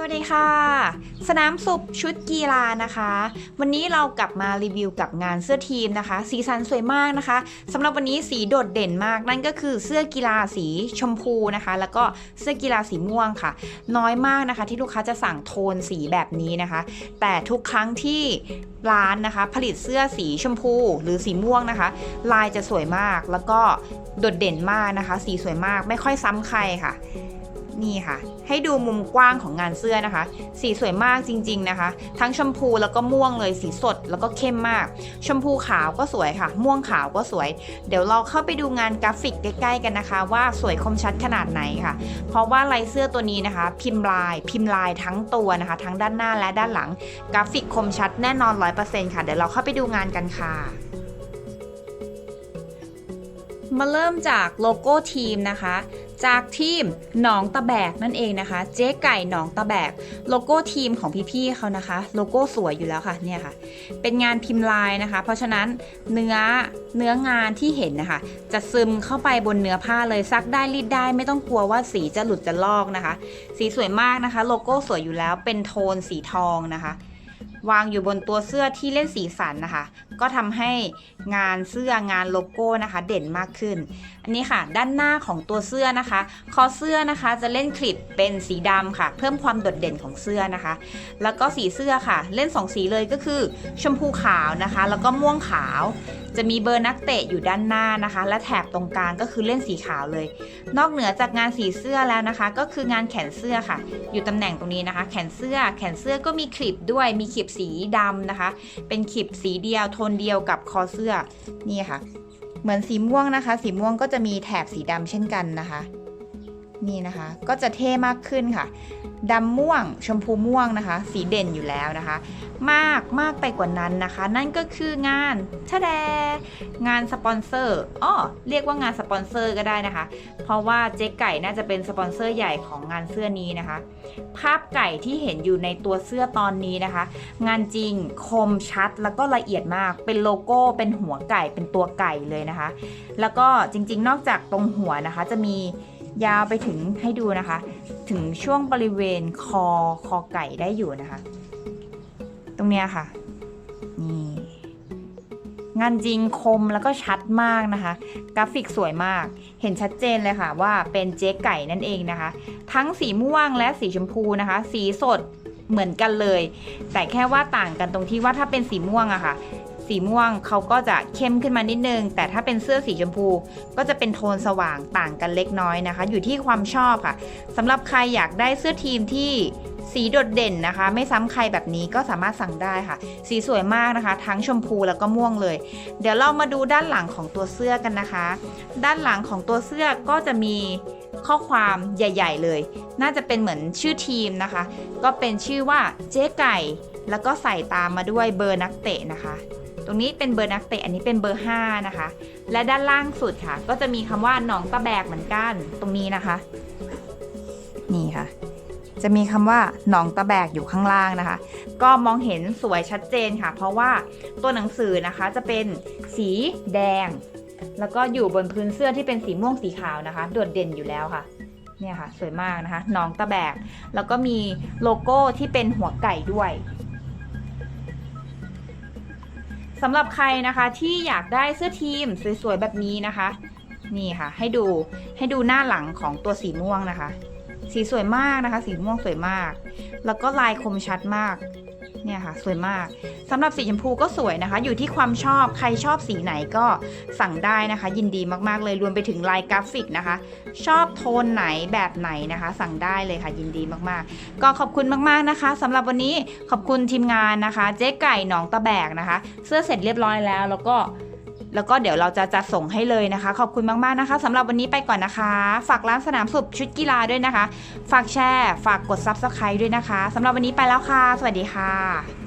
สวัสดีค่ะ สนามสุบชุดกีฬานะคะ วันนี้เรากลับมารีวิวกับงานเสื้อทีมนะคะ สีสันสวยมากนะคะสำหรับวันนี้สีโดดเด่นมากนั่นก็คือเสื้อกีฬาสีชมพูนะคะ แล้วก็เสื้อกีฬาสีม่วงค่ะ น้อยมากนะคะ ที่ลูกค้าจะสั่งโทนสีแบบนี้นะคะ แต่ทุกครั้งที่ร้านนะคะ ผลิตเสื้อสีชมพู หรือสีม่วงนะคะ ลายจะสวยมากแล้วก็โดดเด่นมากนะคะ สีสวยมากไม่ค่อยซ้ำใครค่ะ นี่ค่ะ ให้ดูมุมกว้างของงานเสื้อนะคะ สีสวยมากจริง ๆนะคะ ทั้งชมพูแล้วก็ม่วงเลยสีสดแล้วก็เข้มมาก ชมพูขาวก็สวยค่ะ ม่วงขาวก็สวย เดี๋ยวเราเข้าไปดูงานกราฟิกใกล้ ๆ กันนะคะ ว่าสวยคมชัดขนาดไหนค่ะ เพราะว่าลายเสื้อตัวนี้นะคะ พิมพ์ลาย พิมพ์ลายทั้งตัวนะคะ ทั้งด้านหน้าและด้านหลัง กราฟิกคมชัดแน่นอน 100%ค่ะเดี๋ยวเราเข้าไปดูงานกันค่ะมาเริ่มจากโลโก้ทีมนะคะ จากทีมหนองตะแบกนั่นเองนะคะ เจ๊ไก่หนองตะแบก โลโก้ทีมของพี่ๆเขานะคะ โลโก้สวยอยู่แล้วค่ะเนี่ยค่ะ เป็นงานพิมพ์ลายนะคะ เพราะฉะนั้นเนื้อเนื้องานที่เห็นนะคะ จะซึมเข้าไปบนเนื้อผ้าเลยซักได้รีดได้ ไม่ต้องกลัวว่าสีจะหลุดจะลอกนะคะ สีสวยมากนะคะ โลโก้สวยอยู่แล้วเป็นโทนสีทองนะคะ วางอยู่บนตัวเสื้อที่เล่นสีสันนะคะ ก็ทำให้งานเสื้องานโลโก้นะคะ เด่นมากขึ้น อันนี้ค่ะ ด้านหน้าของตัวเสื้อนะคะ คอเสื้อนะคะจะเล่นคลิปเป็นสีดำค่ะ เพิ่มความโดดเด่นของเสื้อนะคะ แล้วก็สีเสื้อค่ะ เล่น 2 สีเลยก็คือ ชมพูขาวนะคะ แล้วก็ม่วงขาว จะมีเบอร์นักเตะอยู่ด้านหน้านะคะ และแถบตรงกลางก็คือเล่นสีขาวเลย นอกเหนือจากงานสีเสื้อแล้วนะคะ ก็คืองานแขนเสื้อค่ะ อยู่ตำแหน่งตรงนี้นะคะ แขนเสื้อ แขนเสื้อก็มีคลิปด้วยมีคลิปสีดำนะคะ เป็นคลิปสีเดียวโทนนเดียวกับคอเสื้อนี่ค่ะ เหมือนสีม่วงนะคะ สีม่วงก็จะมีแถบสีดำเช่นกันนะคะ นี่นะคะ ก็จะเท่มากขึ้นค่ะดำม่วงชมพูม่วงนะคะ สีเด่นอยู่แล้วนะคะ มากมากไปกว่านั้นนะคะ นั่นก็คืองานชะแดงานสปอนเซอร์อ้อเรียกว่างานสปอนเซอร์ก็ได้นะคะ เพราะว่าเจ๊ไก่น่าจะเป็นสปอนเซอร์ใหญ่ของงานเสื้อนี้นะคะ ภาพไก่ที่เห็นอยู่ในตัวเสื้อตอนนี้นะคะ งานจริงคมชัดแล้วก็ละเอียดมากเป็นโลโก้เป็นหัวไก่เป็นตัวไก่เลยนะคะ แล้วก็จริง ๆ นอกจากตรงหัวนะคะจะมี ยาวไปถึงให้ดูนะคะ ถึงช่วงบริเวณคอคอไก่ได้อยู่นะคะ ตรงเนี้ยค่ะ นี่ งานจริงคมแล้วก็ชัดมากนะคะ กราฟิกสวยมาก เห็นชัดเจนเลยค่ะว่าเป็นเจ๊ไก่นั่นเองนะคะ ทั้งสีม่วงและสีชมพูนะคะ สีสดเหมือนกันเลย แต่แค่ว่าต่างกันตรงที่ว่าถ้าเป็นสีม่วงอะค่ะ สีม่วงเขาก็จะเข้มขึ้นมานิดนึง แต่ถ้าเป็นเสื้อสีชมพู ก็จะเป็นโทนสว่างต่างกันเล็กน้อยนะคะ อยู่ที่ความชอบค่ะสำหรับใครอยากได้เสื้อทีมที่สีโดดเด่นนะคะ ไม่ซ้ำใครแบบนี้ก็สามารถสั่งได้ค่ะ สีสวยมากนะคะ ทั้งชมพูแล้วก็ม่วงเลย เดี๋ยวเรามาดูด้านหลังของตัวเสื้อกันนะคะ ด้านหลังของตัวเสื้อก็จะมีข้อความใหญ่ ๆ เลย น่าจะเป็นเหมือนชื่อทีมนะคะ ก็เป็นชื่อว่าเจ๊ไก่ แล้วก็ใส่ตามมาด้วยเบอร์นักเตะนะคะ ตรงนี้เป็นเบอร์นักเตะอันนี้เป็นเบอร์ 5 นะคะ และด้านล่างสุดค่ะ ก็จะมีคำว่าหนองตะแบกเหมือนกันตรงนี้นะคะ นี่ค่ะ จะมีคำว่าหนองตะแบกอยู่ข้างล่างนะคะ ก็มองเห็นสวยชัดเจนค่ะ เพราะว่าตัวหนังสือนะคะจะเป็นสีแดง แล้วก็อยู่บนพื้นเสื้อที่เป็นสีม่วงสีขาวนะคะ โดดเด่นอยู่แล้วค่ะเนี่ยค่ะ สวยมากนะคะหนองตะแบก แล้วก็มีโลโก้ที่เป็นหัวไก่ด้วย สำหรับใครนะคะที่อยากได้เสื้อทีมสวยๆแบบนี้นะคะ นี่ค่ะ ให้ดูให้ดูหน้าหลังของตัวสีม่วงนะคะ สีสวยมากนะคะ สีม่วงสวยมาก แล้วก็ลายคมชัดมาก เนี่ยค่ะ สวยมากสำหรับสีชมพูก็สวยนะคะ อยู่ที่ความชอบใครชอบสีไหนก็สั่งได้นะคะ ยินดีมากๆเลยรวมไปถึงลายกราฟิกนะคะ ชอบโทนไหนแบบไหนนะคะ สั่งได้เลยค่ะ ยินดีมากๆ ก็ขอบคุณมากๆนะคะสำหรับวันนี้ขอบคุณทีมงานนะคะ เจ๊ไก่หนองตะแบกนะคะ เสื้อเสร็จเรียบร้อยแล้วแล้วก็ แล้วก็เดี๋ยวเราจะจัดส่งให้เลยนะคะ ขอบคุณมากๆนะคะสำหรับวันนี้ไปก่อนนะคะ ฝากร้านสนามสุบชุดกีฬาด้วยนะคะ ฝากแชร์ ฝากกด Subscribe ด้วยนะคะสำหรับวันนี้ไปแล้วค่ะ สวัสดีค่ะ